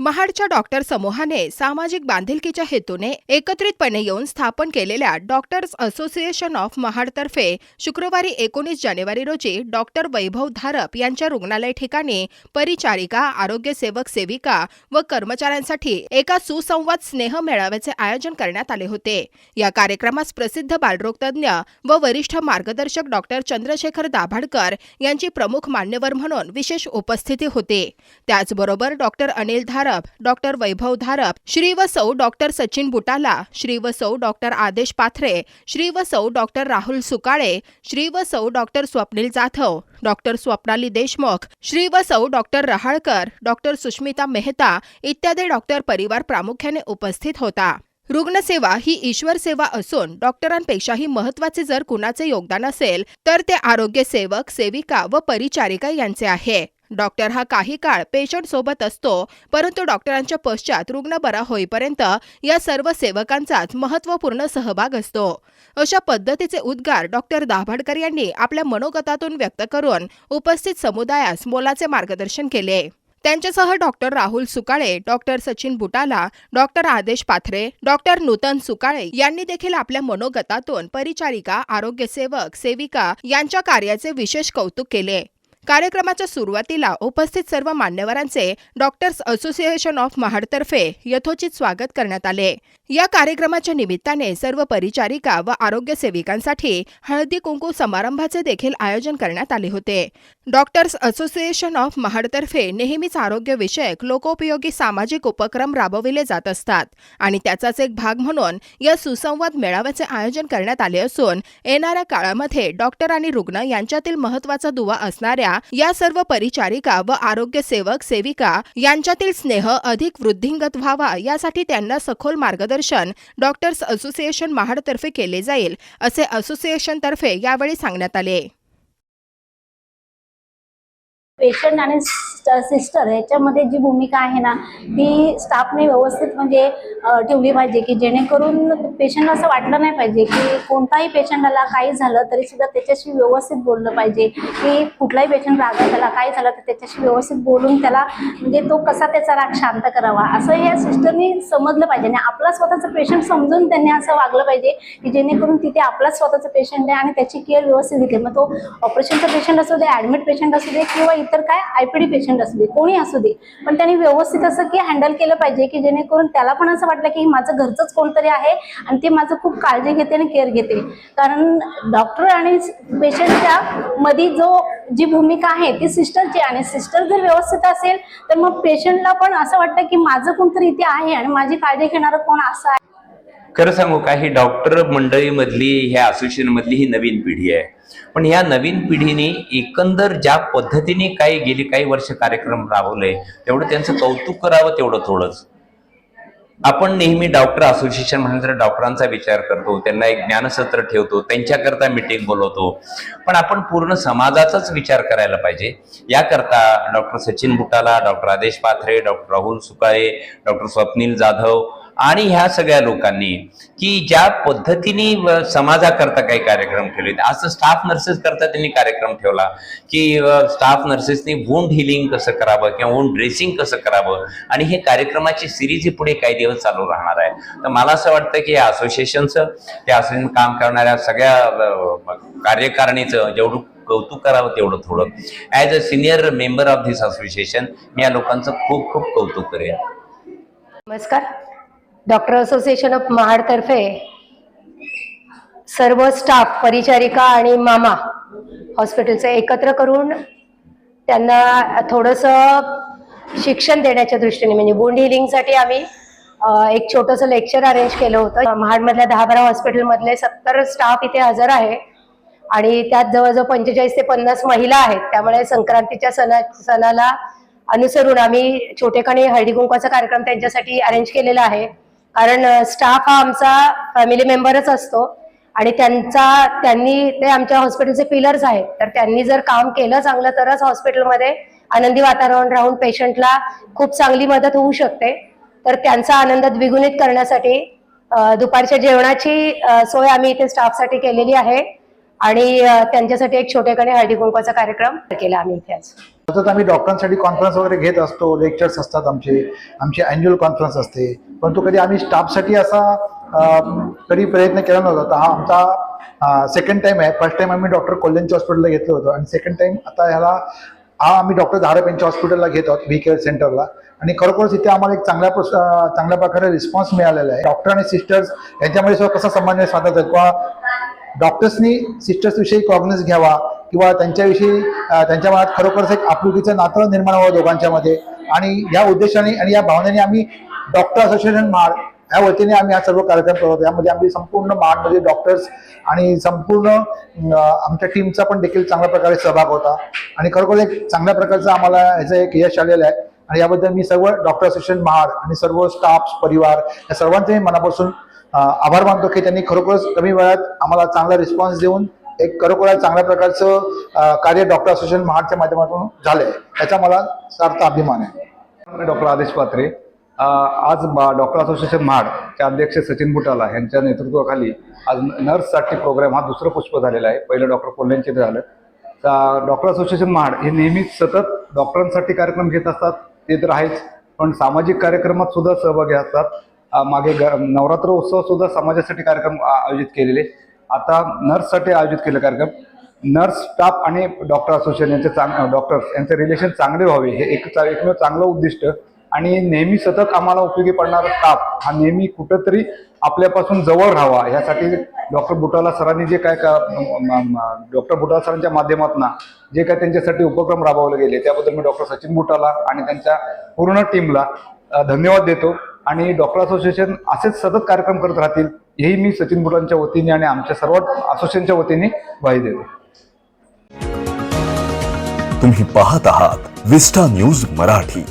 महाडच्या doctor समूहाने सामाजिक बांधिलकीच्या हेतूने एकत्रितपणे येऊन स्थापन केलेल्या डॉक्टर्स असोसिएशन ऑफ महाडतर्फे शुक्रवारी एकोणीस जानेवारी रोजी डॉक्टर वैभव धारप यांच्या रुग्णालय ठिकाणी परिचारिका आरोग्य सेवक सेविका व कर्मचाऱ्यांसाठी एका सुसंवाद स्नेह मेळाव्याचे आयोजन करण्यात आले होते. या कार्यक्रमास प्रसिद्ध बालरोगतज्ञ व वरिष्ठ मार्गदर्शक डॉक्टर चंद्रशेखर दाभाडकर यांची प्रमुख मान्यवर म्हणून विशेष उपस्थिती होती. त्याचबरोबर डॉक्टर अनिल धारप डॉक्टर वैभव धारप श्री व सौ डॉक्टर सचिन बुटाला श्री व सौ डॉक्टर आदेश पाथरे श्री व सौ डॉक्टर राहुल सुकाळे श्री व सौ डॉक्टर स्वप्नील जाधव डॉक्टर स्वप्नाली देशमुख श्री व सौ डॉक्टर रहाळकर डॉक्टर सुष्मिता मेहता इत्यादी डॉक्टर परिवार प्रामुख्याने उपस्थित होता. रुग्णसेवा ही ईश्वर सेवा असून डॉक्टरांपेक्षाही महत्त्वाचे जर कुणाचे योगदान असेल तर ते आरोग्य सेवक सेविका व परिचारिका यांचे आहे. डॉक्टर हा काही काळ पेशंट सोबत असतो परंतु डॉक्टरांच्या पश्चात रुग्ण बरा होईपर्यंत या सर्व सेवकांचाच महत्त्वपूर्ण सहभाग असतो. अशा पद्धतीचे उद्गार डॉक्टर दाभाडकर यांनी आपल्या मनोगतातून व्यक्त करून उपस्थित समुदायास मोलाचे मार्गदर्शन केले. त्यांच्यासह doctor Rahul Sukale doctor Sachin Butala doctor Aadesh Pathare doctor नूतन सुकाळे यांनी देखील आपल्या मनोगतातून परिचारिका आरोग्य सेवक सेविका यांच्या कार्याचे विशेष कौतुक केले. कार्यक्रमाच्या सुरुवातीला उपस्थित सर्व मान्यवरांचे डॉक्टर्स असोसिएशन ऑफ महाडतर्फे यथोचित स्वागत करण्यात आले. या कार्यक्रमाच्या निमित्ताने सर्व परिचारिका व आरोग्य सेविकांसाठी हळदी कुंकू समारंभाचे देखील आयोजन करण्यात आले होते. डॉक्टर्स असोसिएशन ऑफ महाडतर्फे नेहमीच आरोग्यविषयक लोकोपयोगी सामाजिक उपक्रम राबविले जात असतात आणि त्याचाच एक भाग म्हणून या सुसंवाद मेळाव्याचे आयोजन करण्यात आले असून येणाऱ्या काळामध्ये डॉक्टर आणि रुग्ण यांच्यातील महत्त्वाचा दुवा असणाऱ्या या सर्व परिचारिका व आरोग्य सेवक सेविका यांच्यातील स्नेह अधिक वृद्धिंगत व्हावा यासाठी त्यांना सखोल मार्गदर्शन डॉक्टर्स असोसिएशन महाडतर्फे केले जाईल असे असोसिएशनतर्फे यावेळी सांगण्यात आले. पेशंट आणि सिस्टर याच्यामध्ये जी भूमिका आहे ना ती स्टाफने व्यवस्थित म्हणजे ठेवली पाहिजे की जेणेकरून पेशंटला असं वाटलं नाही पाहिजे की कोणताही पेशंटला काही झालं तरी सुद्धा त्याच्याशी व्यवस्थित बोललं पाहिजे. की कुठलाही पेशंट रागा त्याला काही झालं तर त्याच्याशी व्यवस्थित बोलून त्याला म्हणजे तो कसा त्याचा राग शांत करावा असं ह्या सिस्टरनी समजलं पाहिजे. आणि आपला स्वतःचं पेशंट समजून त्यांनी असं वागलं पाहिजे की जेणेकरून तिथे आपला स्वतःचं पेशंट आहे आणि त्याची केअर व्यवस्थित घेते मग तो ऑपरेशनचा पेशंट असू दे ॲडमिट पेशंट असू दे किंवा तर काय आयपीडी पेशंट असू दे कोणी असू दे. पण त्यांनी व्यवस्थित असं की हँडल केलं पाहिजे की जेणेकरून त्याला पण असं वाटलं की माझं घरचंच कोणतरी आहे आणि ते माझं खूप काळजी घेते आणि केअर घेते. कारण डॉक्टर आणि पेशंटच्या मध्ये जो जी भूमिका आहे ती सिस्टरची आणि सिस्टर जर व्यवस्थित असेल तर मग पेशंटला पण असं वाटतं की माझं कोणतरी इथे आहे आणि माझी काळजी घेणारं कोण असं आहे. खरं सांगू का ही डॉक्टर मंडळीमधली ह्या असोसिएशनमधली ही नवीन पिढी आहे. पण ह्या नवीन पिढीने एकंदर ज्या पद्धतीने काही गेली काही वर्ष कार्यक्रम राबवले तेवढं त्यांचं कौतुक करावं तेवढं थोडंच. आपण नेहमी डॉक्टर असोसिएशन म्हणल्यानंतर डॉक्टरांचा विचार करतो त्यांना एक ज्ञानसत्र ठेवतो त्यांच्याकरता मिटिंग बोलवतो. पण आपण पूर्ण समाजाचाच विचार करायला पाहिजे. याकरता doctor Sachin Butala doctor Aadesh Pathare doctor Rahul Sukale doctor Swapnil Jadhav आणि ह्या सगळ्या लोकांनी की ज्या पद्धतीने समाजाकरता काही कार्यक्रम ठेवले असं स्टाफ नर्सेस करता त्यांनी कार्यक्रम ठेवला की स्टाफ नर्सेसनी वुंड हिलिंग कसं करावं किंवा वुंड ड्रेसिंग कसं करावं? आणि हे कार्यक्रमाची सिरीज ही पुढे काही दिवस चालू राहणार आहे. तर मला असं वाटतं की या असोसिएशनचं त्या असोसिएशन काम करणाऱ्या सगळ्या कार्यकारणीचं जेवढं कौतुक करावं तेवढं थोडं. As a senior member of this association मी या लोकांचं खूप खूप कौतुक करेन. नमस्कार. डॉक्टर असोसिएशन ऑफ महाडतर्फे सर्व स्टाफ परिचारिका आणि मामा हॉस्पिटलचं एकत्र करून त्यांना थोडंसं शिक्षण देण्याच्या दृष्टीने म्हणजे बोंड हिलिंगसाठी आम्ही एक छोटंसं लेक्चर अरेंज केलं होतं. महाडमधल्या दहा बारा हॉस्पिटलमधले सत्तर स्टाफ इथे हजर आहे आणि त्यात जवळजवळ पंचेचाळीस ते पन्नास महिला आहेत. त्यामुळे संक्रांतीच्या सणा सणाला अनुसरून आम्ही छोटेखानी हळदी कुंकवाचा कार्यक्रम त्यांच्यासाठी अरेंज केलेला आहे. कारण स्टाफ हा आमचा फॅमिली मेंबरच असतो आणि त्यांचा त्यांनी ते आमच्या हॉस्पिटलचे पिलर्स आहेत. तर त्यांनी जर काम केलं चांगलं तरच हॉस्पिटलमध्ये आनंदी वातावरण राहून पेशंटला खूप चांगली मदत होऊ शकते. तर त्यांचा आनंद द्विगुणित करण्यासाठी दुपारच्या जेवणाची सोय आम्ही इथे स्टाफसाठी केलेली आहे. आणि त्यांच्यासाठी एक छोटेकडे हळदी कुंकवाचा कार्यक्रम केला आम्ही इथे आज. सतत आम्ही डॉक्टरांसाठी कॉन्फरन्स वगैरे घेत असतो. लेक्चर्स असतात आमचे. आमची अॅन्युअल कॉन्फरन्स असते. परंतु कधी आम्ही स्टाफसाठी असा कधी प्रयत्न केला नव्हता. तर हा आमचा सेकंड टाइम आहे. फर्स्ट टाइम आम्ही डॉक्टर कोल्ह्यांच्या हॉस्पिटलला घेतलं होतं. आणि सेकंड टाइम आता ह्याला हा आम्ही डॉक्टर धारप यांच्या हॉस्पिटलला घेत आहोत व्ही केअर सेंटरला आणि खरोखरच इथे आम्हाला एक चांगल्या चांगल्या प्रकारे रिस्पॉन्स मिळालेला आहे. डॉक्टर आणि सिस्टर्स यांच्यामध्ये सुद्धा कसा समन्वय साधतात किंवा डॉक्टर्सनी सिस्टर्सविषयी कॉग्नस घ्यावा किंवा त्यांच्याविषयी त्यांच्या मनात खरोखरच एक आपुलकीचं नातं निर्माण व्हावं दोघांच्या मध्ये आणि या उद्देशाने आणि या भावनेने आम्ही डॉक्टर असोसिएशन महाड या वतीने आम्ही हा सर्व कार्यक्रम करतो यामध्ये आम्ही संपूर्ण महाडमध्ये डॉक्टर्स आणि संपूर्ण आमच्या टीमचा पण देखील चांगल्या प्रकारे सहभाग होता. आणि खरोखर एक चांगल्या प्रकारचं आम्हाला ह्याचं एक यश आलेलं आहे. आणि याबद्दल मी सर्व डॉक्टर असोसिएशन महाड आणि सर्व स्टाफ परिवार या सर्वांचे मनापासून आभार मानतो की त्यांनी खरोखरच कमी वेळात आम्हाला चांगला रिस्पॉन्स देऊन एक खरोखर चांगल्या प्रकारचं कार्य डॉक्टर असोसिएशन महाडच्या माध्यमातून झालंय. याचा मला सार्थ अभिमान आहे. डॉक्टर आदेश पात्रे. आज बा डॉक्टर असोसिएशन महाडचे अध्यक्ष सचिन बुटाला यांच्या नेतृत्वाखाली आज नर्ससाठी प्रोग्राम हा दुसरं पुष्प झालेला आहे. पहिलं डॉक्टर कोल्ह्यांचे झालं. तर डॉक्टर असोसिएशन महाड हे नेहमीच सतत डॉक्टरांसाठी कार्यक्रम घेत असतात. ते तर आहेच. पण सामाजिक कार्यक्रमात सुद्धा सहभागी असतात. मागे ग नवरात्र उत्सव सुद्धा समाजासाठी कार्यक्रम आयोजित केलेले. आता नर्ससाठी आयोजित केले कार्यक्रम. नर्स स्टाफ आणि डॉक्टर असोसिएशन यांचे चांग डॉक्टर्स यांचे रिलेशन चांगले व्हावे. हे एक चा- एकमेव चांगलं उद्दिष्ट. आणि नेहमी सतत आम्हाला उपयोगी पडणारा स्टाफ हा नेहमी कुठंतरी आपल्यापासून जवळ राहावा. यासाठी डॉक्टर बुटाला सरांनी जे काय का डॉक्टर बुटाला सरांच्या माध्यमातून जे काय त्यांच्यासाठी उपक्रम राबवले गेले त्याबद्दल मी डॉक्टर सचिन बुटाला आणि त्यांच्या पूर्ण टीमला धन्यवाद देतो. आणि डॉक्टर असोसिएशन असेच सतत कार्यक्रम करत राहतील हेही मी सचिन बुटांच्या वतीने आणि आमच्या सर्व असोसिएशनच्या वतीने ग्वाही देतो. तुम्ही पाहत आहात विस्टा न्यूज मराठी.